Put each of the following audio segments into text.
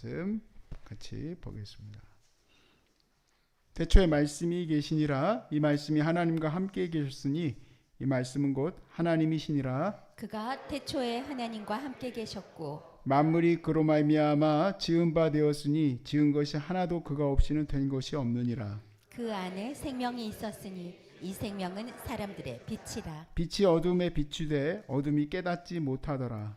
말씀 같이 보겠습니다. 태초에 말씀이 계시니라 이 말씀이 하나님과 함께 계셨으니 이 말씀은 곧 하나님이시니라. 그가 태초에 하나님과 함께 계셨고 만물이 그로 말미암아 지은 바 되었으니 지은 것이 하나도 그가 없이는 된 것이 없느니라. 그 안에 생명이 있었으니 이 생명은 사람들의 빛이라. 빛이 어둠에 비추되 어둠이 깨닫지 못하더라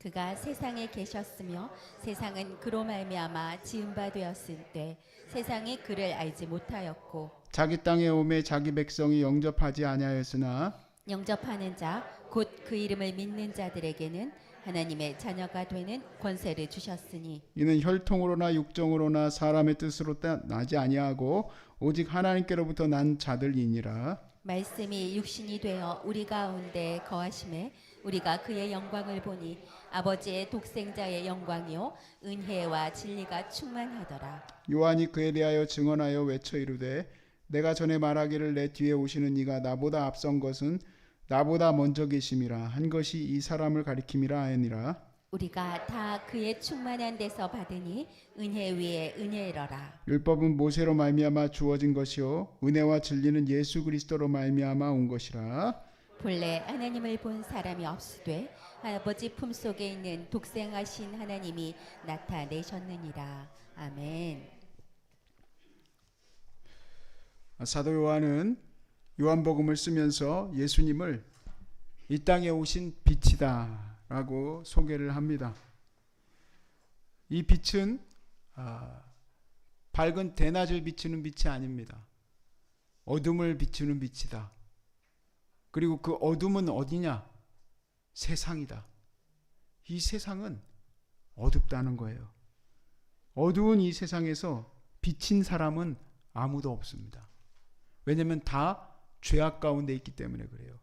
그가 세상에 계셨으며 세상은 그로 말미암아 지은 바 되었을 때 세상이 그를 알지 못하였고 자기 땅에 오매 자기 백성이 영접하지 아니하였으나 영접하는 자 곧 그 이름을 믿는 자들에게는 하나님의 자녀가 되는 권세를 주셨으니 이는 혈통으로나 육정으로나 사람의 뜻으로 따- 나지 아니하고 오직 하나님께로부터 난 자들이니라 말씀이 육신이 되어 우리 가운데 거하심에 우리가 그의 영광을 보니 아버지의 독생자의 영광이요 은혜와 진리가 충만하더라. 요한이 그에 대하여 증언하여 외쳐 이르되 내가 전에 말하기를 내 뒤에 오시는 이가 나보다 앞선 것은 나보다 먼저 계심이라. 한 것이 이 사람을 가리킴이라 하니라 우리가 다 그의 충만한 데서 받으니 은혜 위에 은혜로라. 율법은 모세로 말미암아 주어진 것이요 은혜와 진리는 예수 그리스도로 말미암아 온 것이라. 본래 하나님을 본 사람이 없으되 아버지 품속에 있는 독생하신 하나님이 나타내셨느니라. 아멘. 사도 요한은 요한복음을 쓰면서 예수님을 이 땅에 오신 빛이다 라고 소개를 합니다. 이 빛은 아, 밝은 대낮을 비추는 빛이 아닙니다. 어둠을 비추는 빛이다. 그리고 그 어둠은 어디냐? 세상이다. 이 세상은 어둡다는 거예요. 어두운 이 세상에서 비친 사람은 아무도 없습니다. 왜냐하면 다 죄악 가운데 있기 때문에 그래요.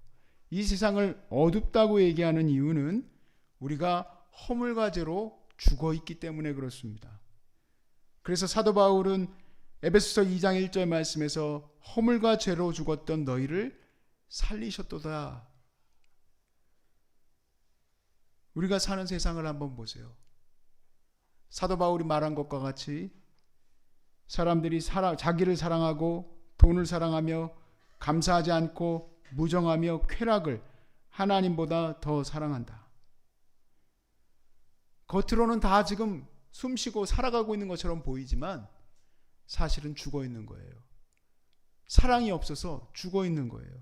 이 세상을 어둡다고 얘기하는 이유는 우리가 허물과 죄로 죽어 있기 때문에 그렇습니다. 그래서 사도 바울은 에베소서 2장 1절 말씀에서 허물과 죄로 죽었던 너희를 살리셨도다. 우리가 사는 세상을 한번 보세요. 사도 바울이 말한 것과 같이 사람들이 사랑, 자기를 사랑하고 돈을 사랑하며 감사하지 않고 무정하며 쾌락을 하나님보다 더 사랑한다. 겉으로는 다 지금 숨 쉬고 살아가고 있는 것처럼 보이지만 사실은 죽어 있는 거예요. 사랑이 없어서 죽어 있는 거예요.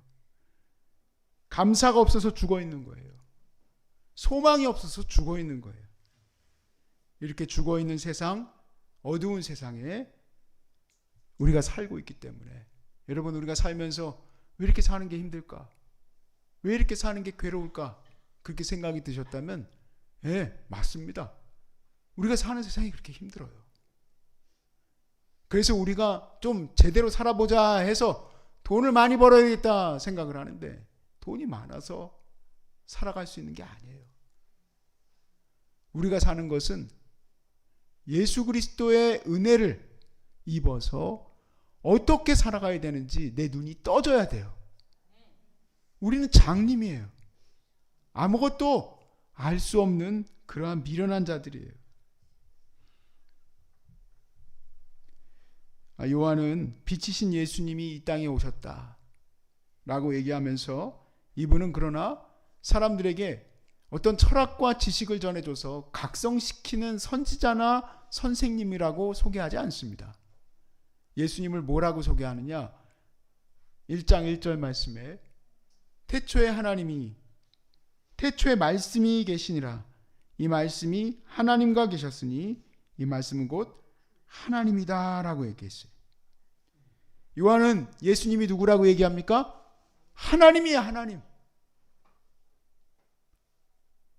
감사가 없어서 죽어 있는 거예요. 소망이 없어서 죽어 있는 거예요. 이렇게 죽어 있는 세상, 어두운 세상에 우리가 살고 있기 때문에 여러분 우리가 살면서 왜 이렇게 사는 게 힘들까? 왜 이렇게 사는 게 괴로울까? 그렇게 생각이 드셨다면 예, 맞습니다. 우리가 사는 세상이 그렇게 힘들어요. 그래서 우리가 좀 제대로 살아보자 해서 돈을 많이 벌어야겠다 생각을 하는데 돈이 많아서 살아갈 수 있는 게 아니에요. 우리가 사는 것은 예수 그리스도의 은혜를 입어서 어떻게 살아가야 되는지 내 눈이 떠져야 돼요. 우리는 장님이에요. 아무것도 알 수 없는 그러한 미련한 자들이에요. 아, 요한은 빛이신 예수님이 이 땅에 오셨다. 라고 얘기하면서 이분은 그러나 사람들에게 어떤 철학과 지식을 전해줘서 각성시키는 선지자나 선생님이라고 소개하지 않습니다. 예수님을 뭐라고 소개하느냐? 1장 1절 말씀에 태초에 하나님이 태초에 말씀이 계시니라 이 말씀이 하나님과 계셨으니 이 말씀은 곧 하나님이다라고 얘기했어요. 요한은 예수님이 누구라고 얘기합니까? 하나님이야 하나님.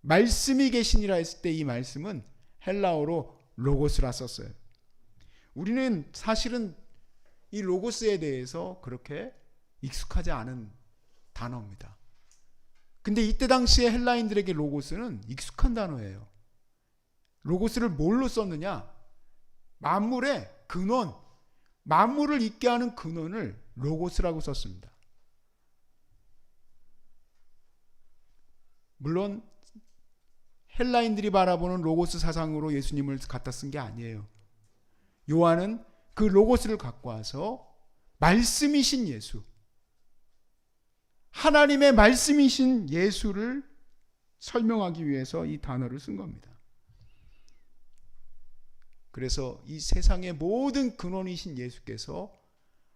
말씀이 계시니라 했을 때 이 말씀은 헬라어로 로고스라 썼어요. 우리는 사실은 이 로고스에 대해서 그렇게 익숙하지 않은 단어입니다. 근데 이때 당시에 헬라인들에게 로고스는 익숙한 단어예요. 로고스를 뭘로 썼느냐? 만물의 근원, 만물을 있게 하는 근원을 로고스라고 썼습니다. 물론 헬라인들이 바라보는 로고스 사상으로 예수님을 갖다 쓴 게 아니에요. 요한은 그 로고스를 갖고 와서 말씀이신 예수, 하나님의 말씀이신 예수를 설명하기 위해서 이 단어를 쓴 겁니다. 그래서 이 세상의 모든 근원이신 예수께서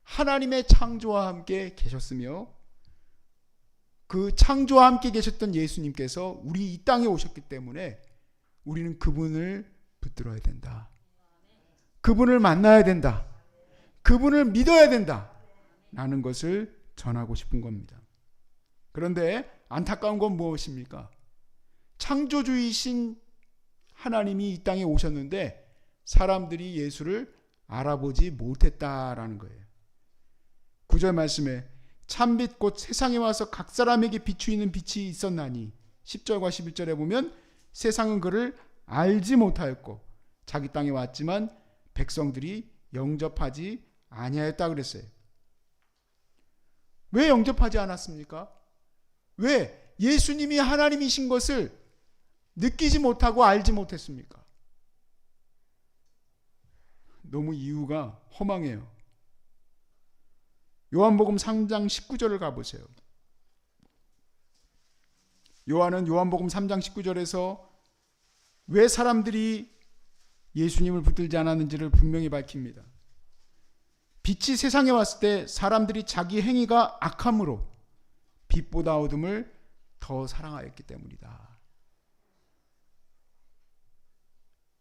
하나님의 창조와 함께 계셨으며 그 창조와 함께 계셨던 예수님께서 우리 이 땅에 오셨기 때문에 우리는 그분을 붙들어야 된다. 그분을 만나야 된다. 그분을 믿어야 된다. 라는 것을 전하고 싶은 겁니다. 그런데 안타까운 건 무엇입니까? 창조주이신 하나님이 이 땅에 오셨는데 사람들이 예수를 알아보지 못했다라는 거예요. 구절 말씀에 참빛 곧 세상에 와서 각 사람에게 비추이는 빛이 있었나니 10절과 11절에 보면 세상은 그를 알지 못하였고 자기 땅에 왔지만 백성들이 영접하지 아니하였다 그랬어요. 왜 영접하지 않았습니까? 왜 예수님이 하나님이신 것을 느끼지 못하고 알지 못했습니까? 너무 이유가 허망해요. 요한복음 3장 19절을 가보세요. 요한은 요한복음 3장 19절에서 왜 사람들이 예수님을 붙들지 않았는지를 분명히 밝힙니다. 빛이 세상에 왔을 때 사람들이 자기 행위가 악함으로 빛보다 어둠을 더 사랑하였기 때문이다.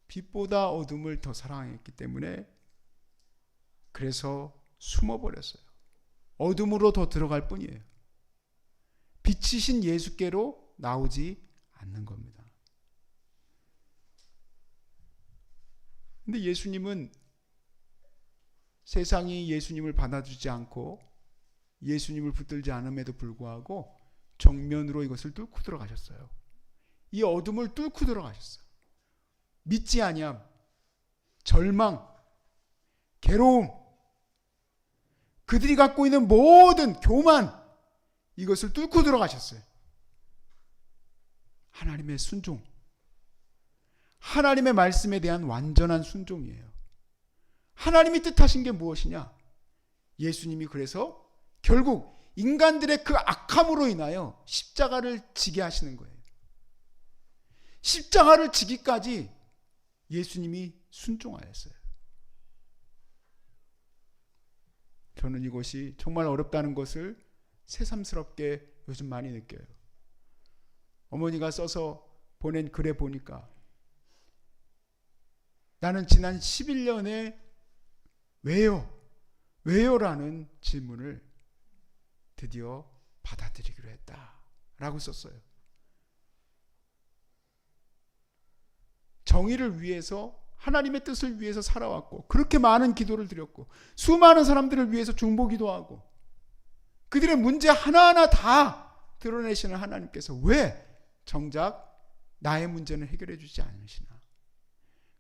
빛보다 어둠을 더 사랑했기 때문에 그래서 숨어버렸어요. 어둠으로 더 들어갈 뿐이에요. 빛이신 예수께로 나오지 않는 겁니다. 근데 예수님은 세상이 예수님을 받아주지 않고 예수님을 붙들지 않음에도 불구하고 정면으로 이것을 뚫고 들어가셨어요. 이 어둠을 뚫고 들어가셨어요. 믿지 아니함, 절망, 괴로움, 그들이 갖고 있는 모든 교만 이것을 뚫고 들어가셨어요. 하나님의 순종, 하나님의 말씀에 대한 완전한 순종이에요. 하나님이 뜻하신 게 무엇이냐? 예수님이 그래서 결국 인간들의 그 악함으로 인하여 십자가를 지게 하시는 거예요. 십자가를 지기까지 예수님이 순종하였어요. 저는 이것이 정말 어렵다는 것을 새삼스럽게 요즘 많이 느껴요. 어머니가 써서 보낸 글에 보니까 나는 지난 11년에 왜요? 왜요 라는 질문을 드디어 받아들이기로 했다. 라고 썼어요. 정의를 위해서 하나님의 뜻을 위해서 살아왔고 그렇게 많은 기도를 드렸고 수많은 사람들을 위해서 중보 기도 하고 그들의 문제 하나하나 다 드러내시는 하나님께서 왜 정작 나의 문제는 해결해 주지 않으시나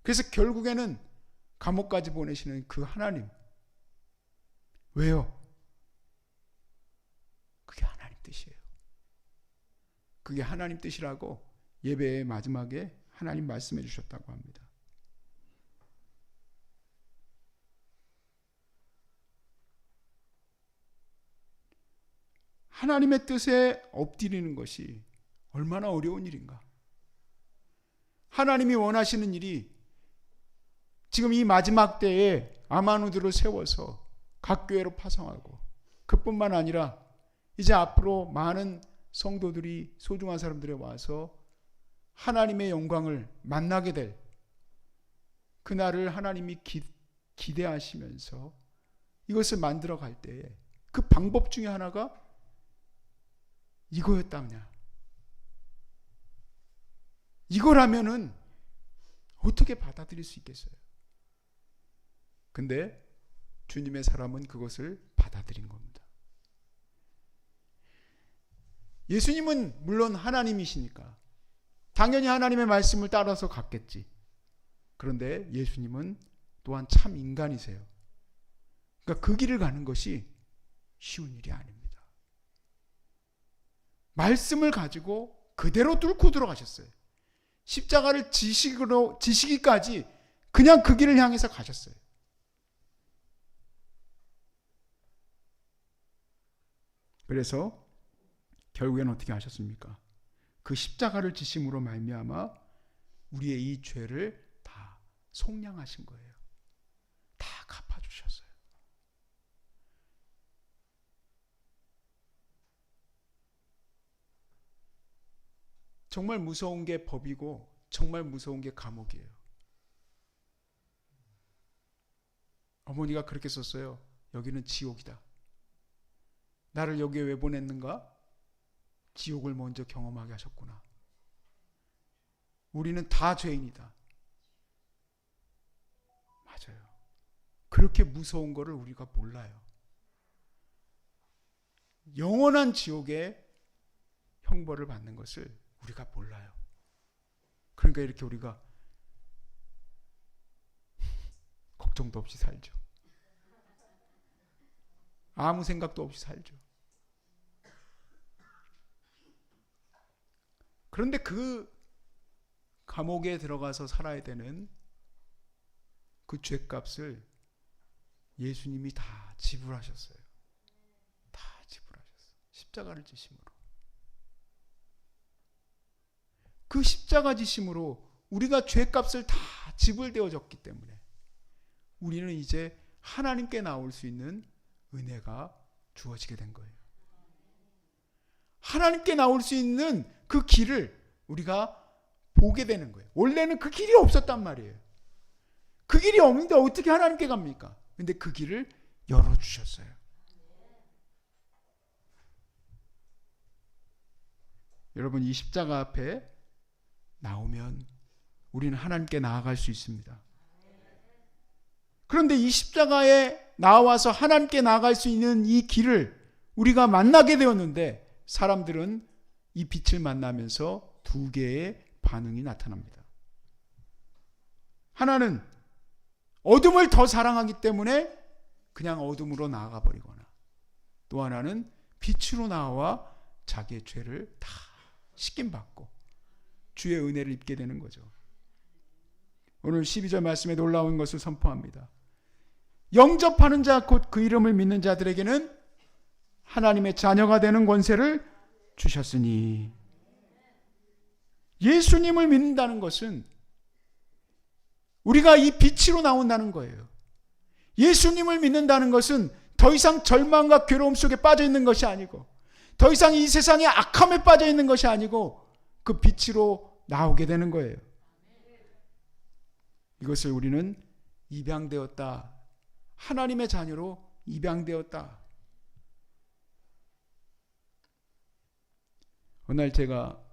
그래서 결국에는 감옥까지 보내시는 그 하나님 왜요? 그게 하나님 뜻이에요. 그게 하나님 뜻이라고 예배의 마지막에 하나님 말씀해 주셨다고 합니다. 하나님의 뜻에 엎드리는 것이 얼마나 어려운 일인가. 하나님이 원하시는 일이 지금 이 마지막 때에 아마누들을 세워서 각 교회로 파송하고 그뿐만 아니라 이제 앞으로 많은 성도들이 소중한 사람들이 와서 하나님의 영광을 만나게 될 그날을 하나님이 기, 기대하시면서 이것을 만들어 갈 때에 그 방법 중에 하나가 이거였다냐. 이거라면은 어떻게 받아들일 수 있겠어요? 근데 주님의 사람은 그것을 받아들인 겁니다. 예수님은 물론 하나님이시니까 당연히 하나님의 말씀을 따라서 갔겠지. 그런데 예수님은 또한 참 인간이세요. 그러니까 그 길을 가는 것이 쉬운 일이 아닙니다. 말씀을 가지고 그대로 뚫고 들어가셨어요. 십자가를 지식으로 지시기까지 그냥 그 길을 향해서 가셨어요. 그래서 결국엔 어떻게 하셨습니까? 그 십자가를 지심으로 말미암아 우리의 이 죄를 다 속량하신 거예요. 다 갚아 주셨어요. 정말 무서운 게 법이고 정말 무서운 게 감옥이에요. 어머니가 그렇게 썼어요. 여기는 지옥이다. 나를 여기에 왜 보냈는가? 지옥을 먼저 경험하게 하셨구나. 우리는 다 죄인이다. 맞아요. 그렇게 무서운 거를 우리가 몰라요. 영원한 지옥의 형벌을 받는 것을 우리가 몰라요. 그러니까 이렇게 우리가 걱정도 없이 살죠. 아무 생각도 없이 살죠. 그런데 그 감옥에 들어가서 살아야 되는 그 죄값을 예수님이 다 지불하셨어요. 다 지불하셨어요. 십자가를 지심으로. 그 십자가 지심으로 우리가 죄값을 다 지불되어졌기 때문에 우리는 이제 하나님께 나올 수 있는 은혜가 주어지게 된 거예요. 하나님께 나올 수 있는 그 길을 우리가 보게 되는 거예요. 원래는 그 길이 없었단 말이에요. 그 길이 없는데 어떻게 하나님께 갑니까? 근데 그 길을 열어주셨어요. 여러분, 이 십자가 앞에 나오면 우리는 하나님께 나아갈 수 있습니다. 그런데 이 십자가에 나와서 하나님께 나아갈 수 있는 이 길을 우리가 만나게 되었는데 사람들은 이 빛을 만나면서 두 개의 반응이 나타납니다. 하나는 어둠을 더 사랑하기 때문에 그냥 어둠으로 나아가 버리거나 또 하나는 빛으로 나와 자기의 죄를 다 씻김 받고 주의 은혜를 입게 되는 거죠. 오늘 12절 말씀에 놀라운 것을 선포합니다. 영접하는 자 곧 그 이름을 믿는 자들에게는 하나님의 자녀가 되는 권세를 주셨으니 예수님을 믿는다는 것은 우리가 이 빛으로 나온다는 거예요. 예수님을 믿는다는 것은 더 이상 절망과 괴로움 속에 빠져 있는 것이 아니고 더 이상 이 세상의 악함에 빠져 있는 것이 아니고 그 빛으로 나오게 되는 거예요. 이것을 우리는 입양되었다. 하나님의 자녀로 입양되었다. 어느 날 제가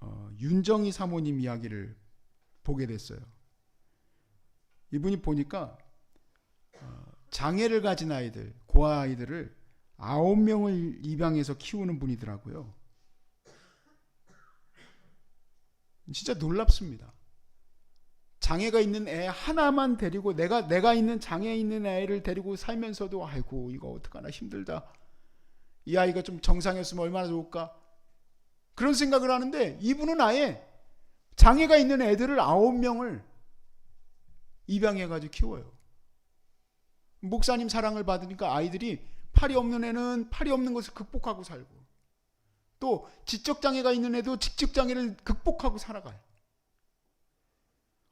어, 윤정희 사모님 이야기를 보게 됐어요. 이분이 보니까 어, 장애를 가진 아이들, 고아 아이들을 아홉 명을 입양해서 키우는 분이더라고요. 진짜 놀랍습니다. 장애가 있는 애 하나만 데리고 내가 내가 있는 장애 있는 애를 데리고 살면서도 아이고 이거 어떡하나 힘들다. 이 아이가 좀 정상이었으면 얼마나 좋을까? 그런 생각을 하는데 이분은 아예 장애가 있는 애들을 아홉 명을 입양해 가지고 키워요. 목사님 사랑을 받으니까 아이들이 팔이 없는 애는 팔이 없는 것을 극복하고 살고 또 지적 장애가 있는 애도 지적 장애를 극복하고 살아가요.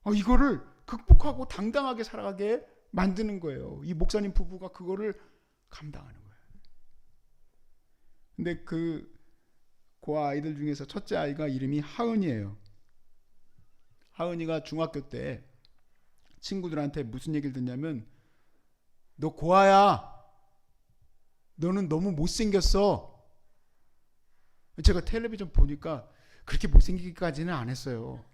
어, 이거를 극복하고 당당하게 살아가게 만드는 거예요. 이 목사님 부부가 그거를 감당하는 거예요. 근데 그 고아 아이들 중에서 첫째 아이가 이름이 하은이에요. 하은이가 중학교 때 친구들한테 무슨 얘기를 듣냐면 너 고아야. 너는 너무 못생겼어. 제가 텔레비전 보니까 그렇게 못생기기까지는 안 했어요.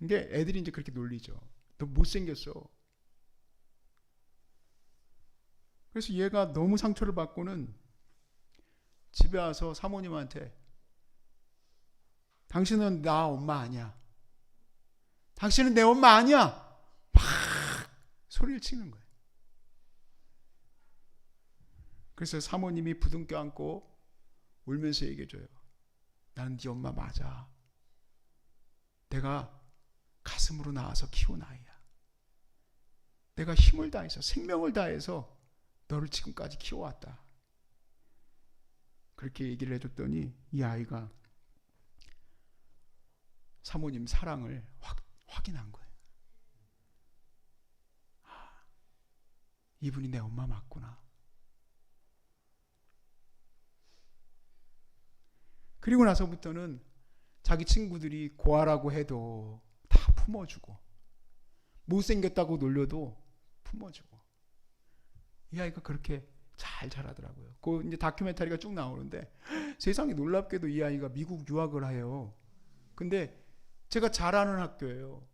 이게 애들이 이제 그렇게 놀리죠. 너 못생겼어. 그래서 얘가 너무 상처를 받고는 집에 와서 사모님한테 당신은 나 엄마 아니야. 당신은 내 엄마 아니야. 막 소리를 치는 거예요. 그래서 사모님이 부둥켜 안고 울면서 얘기해줘요. 나는 네 엄마 맞아. 내가 가슴으로 나와서 키운 아이야. 내가 힘을 다해서 생명을 다해서 너를 지금까지 키워왔다. 그렇게 얘기를 해줬더니 이 아이가 사모님 사랑을 확, 확인한 거예요. 아, 이분이 내 엄마 맞구나. 그리고 나서부터는 자기 친구들이 고아라고 해도 다 품어주고 못생겼다고 놀려도 품어주고 이 아이가 그렇게 잘 자라더라고요. 그 이제 다큐멘터리가 쭉 나오는데 세상에 놀랍게도 이 아이가 미국 유학을 해요. 근데 제가 잘 아는 학교예요.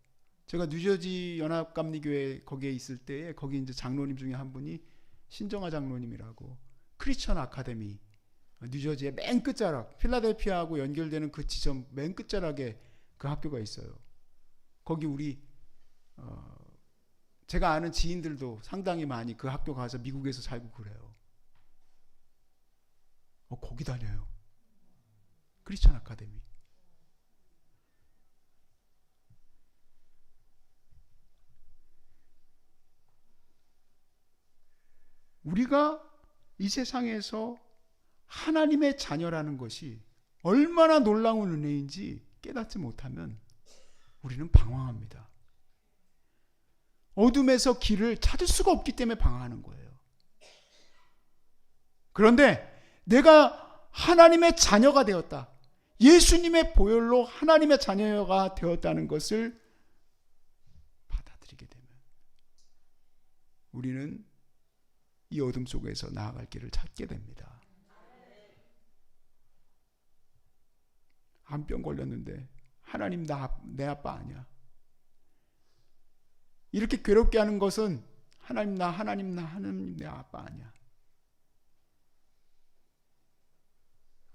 제가 뉴저지 연합감리교회 거기에 있을 때에 거기 이제 장로님 중에 한 분이 신정아 장로님이라고 크리스천 아카데미 뉴저지의 맨 끝자락 필라델피아하고 연결되는 그 지점 맨 끝자락에 그 학교가 있어요. 거기 우리 어, 제가 아는 지인들도 상당히 많이 그 학교 가서 미국에서 살고 그래요. 어, 거기 다녀요. 크리스천 아카데미. 우리가 이 세상에서 하나님의 자녀라는 것이 얼마나 놀라운 은혜인지 깨닫지 못하면 우리는 방황합니다. 어둠에서 길을 찾을 수가 없기 때문에 방황하는 거예요. 그런데 내가 하나님의 자녀가 되었다. 예수님의 보혈로 하나님의 자녀가 되었다는 것을 받아들이게 되면 우리는 이 어둠 속에서 나아갈 길을 찾게 됩니다. 암병 걸렸는데 하나님 나 내 아빠 아니야. 이렇게 괴롭게 하는 것은 하나님 나 하나님 나 하나님 내 아빠 아니야.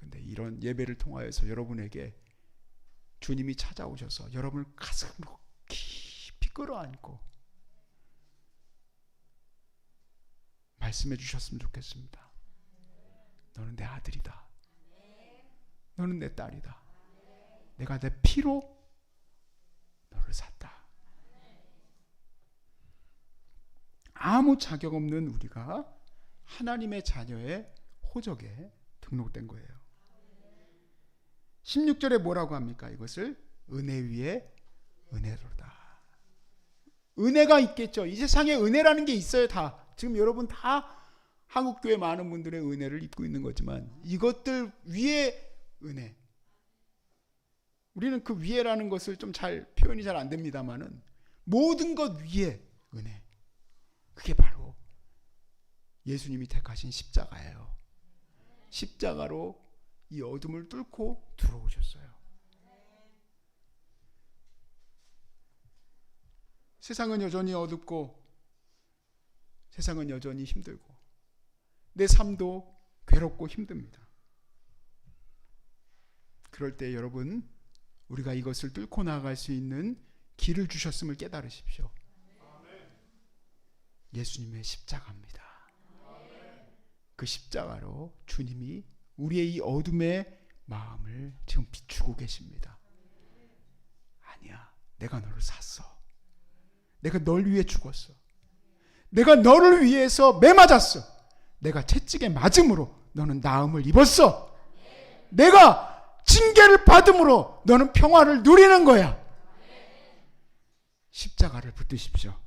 근데 이런 예배를 통하여서 여러분에게 주님이 찾아오셔서 여러분을 가슴으로 깊이 끌어안고 말씀해 주셨으면 좋겠습니다. 너는 내 아들이다. 너는 내 딸이다. 내가 내 피로 너를 샀다. 아무 자격 없는 우리가 하나님의 자녀의 호적에 등록된 거예요. 16절에 뭐라고 합니까? 이것을 은혜 위에 은혜로다. 은혜가 있겠죠. 이 세상에 은혜라는 게 있어요, 다. 지금 여러분 다 한국교회 많은 분들의 은혜를 입고 있는 거지만 이것들 위에 은혜. 우리는 그 위에라는 것을 좀 잘 표현이 잘 안 됩니다만은 모든 것 위에 은혜. 그게 바로 예수님이 택하신 십자가예요. 십자가로 이 어둠을 뚫고 들어오셨어요. 세상은 여전히 어둡고 세상은 여전히 힘들고 내 삶도 괴롭고 힘듭니다. 그럴 때 여러분 우리가 이것을 뚫고 나아갈 수 있는 길을 주셨음을 깨달으십시오. 예수님의 십자가입니다. 그 십자가로 주님이 우리의 이 어둠의 마음을 지금 비추고 계십니다. 아니야. 내가 너를 샀어. 내가 널 위해 죽었어. 내가 너를 위해서 매 맞았어. 내가 채찍에 맞음으로 너는 나음을 입었어. 내가 징계를 받음으로 너는 평화를 누리는 거야. 십자가를 붙드십시오.